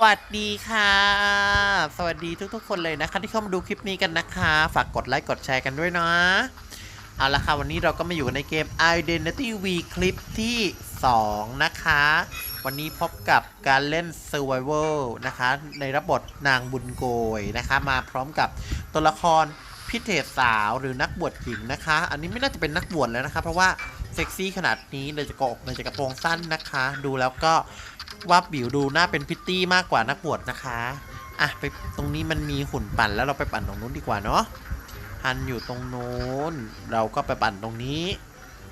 สวัสดีค่ะ สวัสดีทุกๆ คนเลยนะคะ ที่เข้ามาดูคลิปนี้กันนะคะ ฝากกดไลค์กดแชร์กันด้วยนะเอาละค่ะ วันนี้เราก็มาอยู่ในเกม Identity V คลิปที่ 2 นะคะ วันนี้พบกับการเล่น Survival นะคะ ในรับบทนางบุญโกยนะคะ มาพร้อมกับตัวละครพิเศษสาวหรือนักบวชหญิงนะคะ อันนี้ไม่น่าจะเป็นนักบวชแล้วนะคะ เพราะว่าเซ็กซี่ขนาดนี้เลยจะกอกเลยจะกระโปรงสั้นนะคะ ดูแล้วก็ ว่าบิวดูน่าเป็นพิตตี้มากกว่านักบวชนะคะอะไปตรงนี้มันมีหุ่นปั่นแล้วเราไปปั่นตรงนู้นดีกว่าเนาะฮันอยู่ตรงโน้น เราก็ไปปั่นตรงนี้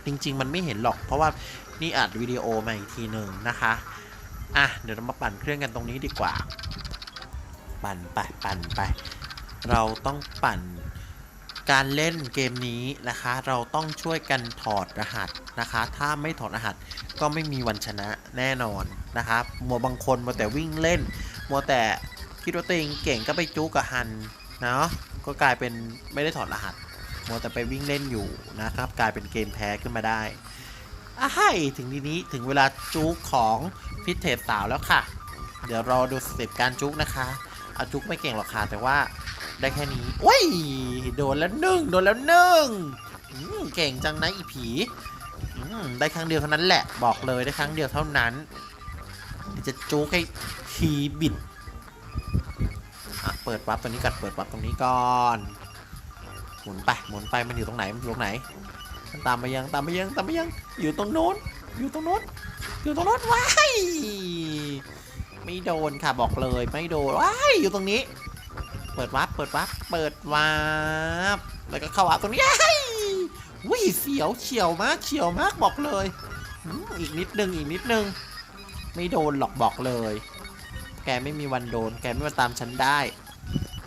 จริง ๆ มันไม่เห็นหรอกเพราะว่านี่อัดวิดีโอมาอีกทีหนึ่งนะคะอะเดี๋ยวเรามาปั่นเครื่องกันตรงนี้ดีกว่า ปั่นไปปั่นไป เราต้องปั่น การเล่นเกมนี้นะคะ เราต้องช่วยกันถอดรหัสนะคะ ถ้าไม่ถอดรหัสก็ไม่มีวันชนะแน่นอนนะคะมัวบางคนมัวแต่วิ่งเล่น มัวแต่คิดว่าตัวเองเก่งก็ไปจู้กับฮันเนาะก็กลายเป็นไม่ได้ถอดรหัสมัวแต่ไปวิ่งเล่นอยู่นะครับ กลายเป็นเกมแพ้ขึ้นมาได้อะให้ถึงทีนี้ถึงเวลาจุกของพิเทศสาวแล้วค่ะ เดี๋ยวรอดูสเต็ปการจุกนะคะอาจุกไม่เก่งหรอกค่ะแต่ว่า ได้แค่นี้โอ้ยโดนแล้วหนึ่งโดนแล้วหนึ่งเก่งจังนะอีผีได้ครั้งเดียวเท่านั้นแหละบอกเลยได้ครั้งเดียวเท่านั้น จะจุกให้ทีบิดเปิดวับตรงนี้ก่อนเปิดวับตรงนี้ก่อนหมุนไปหมุนไปมันอยู่ตรงไหนมันอยู่ตรงไหนมันตามมายังตามมายังตามมายังอยู่ตรงโน้นอยู่ตรงโน้นอยู่ตรงโน้นว้ายไม่โดนค่ะบอกเลยไม่โดนว้ายอยู่ตรงนี้ เปิดวับเปิดวับเปิดวับแล้วก็เข้าวับตรงนี้ย้ายวิเสียวเฉียวมากเฉียวมากบอกเลยอีกนิดนึงอีกนิดนึง ไม่โดนหรอกบอกเลย แกไม่มีวันโดน แกไม่มาตามฉันได้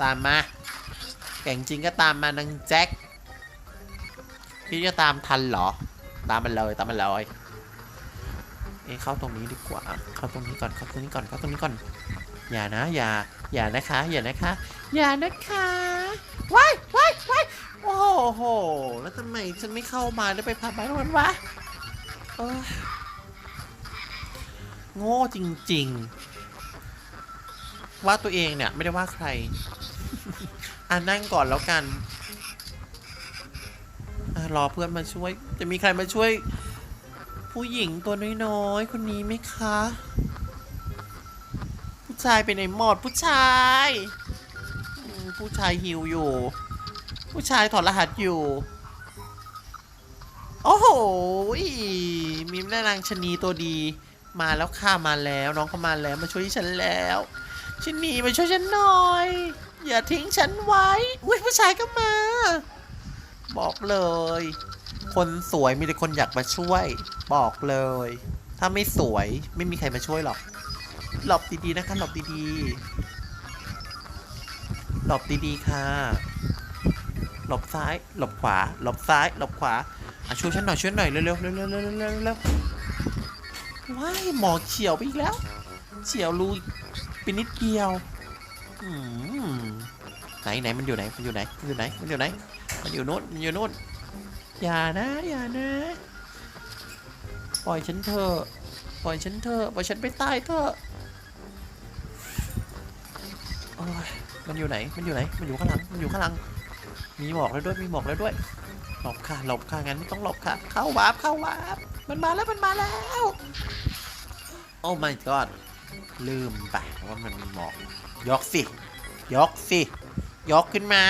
ตามมาแก่งจริงก็ตามมานางแจ็คพี่จะตามทันเหรอ ตามมันเลยตามมันเลยเอ๊ะเข้าตรงนี้ดีกว่า เข้าตรงนี้ก่อนเข้าตรงนี้ก่อนเข้าตรงนี้ก่อน อย่านะ อย่า อย่านะคะ อย่านะคะ อย่านะคะว้ายว้ายว้ายโอ้โห แล้วทำไมฉันไม่เข้ามาแล้วไปพาไปตรงนั้นวะเออโง่จริง ๆ ว่าตัวเองเนี่ยไม่ได้ว่าใคร อ่านั่งก่อนแล้วกันอรอเพื่อนมาช่วย จะมีใครมาช่วย ผู้หญิงตัวน้อยๆ คนนี้ไหมคะ ผู้ชายไปไหนหมดผู้ชาย ผู้ชายหิวอยู่ ผู้ชายถอดรหัสอยู่ โอ้โหมีแม่นางชนีตัวดี มาแล้วค่ะมาแล้วน้องเขามาแล้วมาช่วยฉันแล้วชนีมาช่วยฉันหน่อย อย่าทิ้งฉันไว้อุ้ยผู้ชายก็มา บอกเลย คนสวยมีแต่คนอยากมาช่วย บอกเลย ถ้าไม่สวยไม่มีใครมาช่วยหรอกหลบดีๆนะคะหลบดีๆ หลบดีๆค่ะ หลบซ้าย หลบขวา หลบซ้าย หลบขวา อะช่วยฉันหน่อยช่วยหน่อยเร็วๆเร็วๆเร็วๆเร็วๆเร็วๆเร็วๆว้ายหมอเฉียวไปอีกแล้ว เฉียวรูไปนิดเดียวอืมไหนไหนมันอยู่ไหนมันอยู่ไหนมันอยู่ไหนมันอยู่ไหนมันอยู่นู้นมันอยู่โน้นอย่านะอย่านะ ปล่อยฉันเถอะปล่อยฉันเถอะปล่อยฉันไปตายเถอะโอ้ย มันอยู่ไหน มันอยู่ไหน มันอยู่ข้างหลัง มันอยู่ข้างหลัง มีหมอกแล้วด้วย มีหมอกแล้วด้วย หลบค่ะ หลบค่ะ งั้นไม่ต้องหลบค่ะ เข้าวาร์ป เข้าวาร์ป มันมาแล้ว มันมาแล้ว โอ้ my god ลืมไปว่ามันมีหมอก ยกสิ ยกสิ ยกขึ้นมา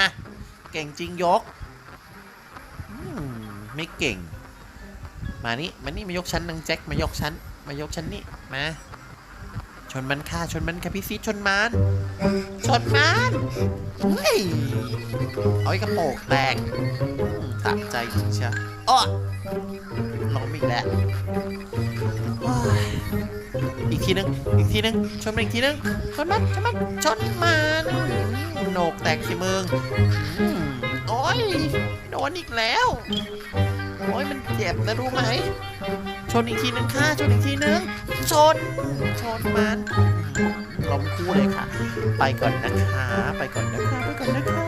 เก่งจริงยก ไม่เก่ง มานี่ มานี่มายกชั้นนางแจ็ค มายกชั้น มายกชั้นนี่ มา ชนมันค่ะชนมันค่ะพี่ซีชนมันชนมันเฮ้ยเอาไอ้กระโปรงแตกอืมสะใจจริงเชียวอ้อล้มอีกแล้วอีกทีนึงอีกทีนึงชนมันอีกทีนึงชนมันชนมันชนมันโหนกแตกสิมึงอืมโอ้ยโดนอีกแล้ว โอ้ยมันเจ็บนะรู้ไหม ชนอีกทีนึงค่ะ ชนอีกทีนึง ชน ชนมันล้มคู่เลยค่ะ ไปก่อนนะคะ ไปก่อนนะคะ ไปก่อนนะคะ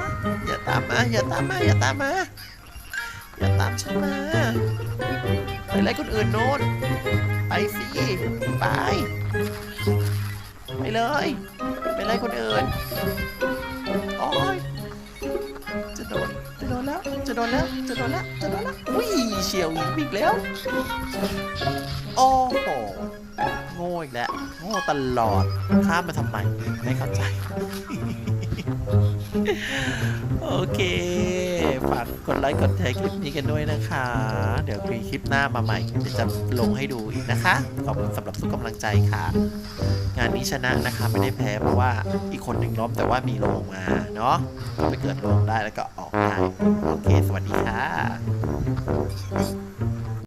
อย่าตามมา อย่าตามมา อย่าตามมา อย่าตามฉันมาไปไล่คนอื่นโน่นไปสิ ไป ไปเลย ไปเลยคนอื่น โอ้ย จะโดนแล้ว จะโดนแล้ว จะโดนแล้ว อุ้ยเฉียวอีกแล้ว โอ้โห โง่อีกแล้ว โง่ตลอด ข้ามมาทำไม ไม่เข้าใจ โอเค ฝากกดไลค์กดแชร์คลิปนี้กันด้วยนะคะ เดี๋ยวมีคลิปหน้ามาใหม่เดี๋ยวจะลงให้ดูอีกนะคะ ขอบคุณสำหรับทุกกำลังใจค่ะ งานนี้ชนะนะคะไม่ได้แพ้เพราะว่าอีกคนหนึ่งล้มแต่ว่ามีลงมาเนาะก็ไปเกิดลงได้แล้วก็ออกได้ โอเค สวัสดีค่ะ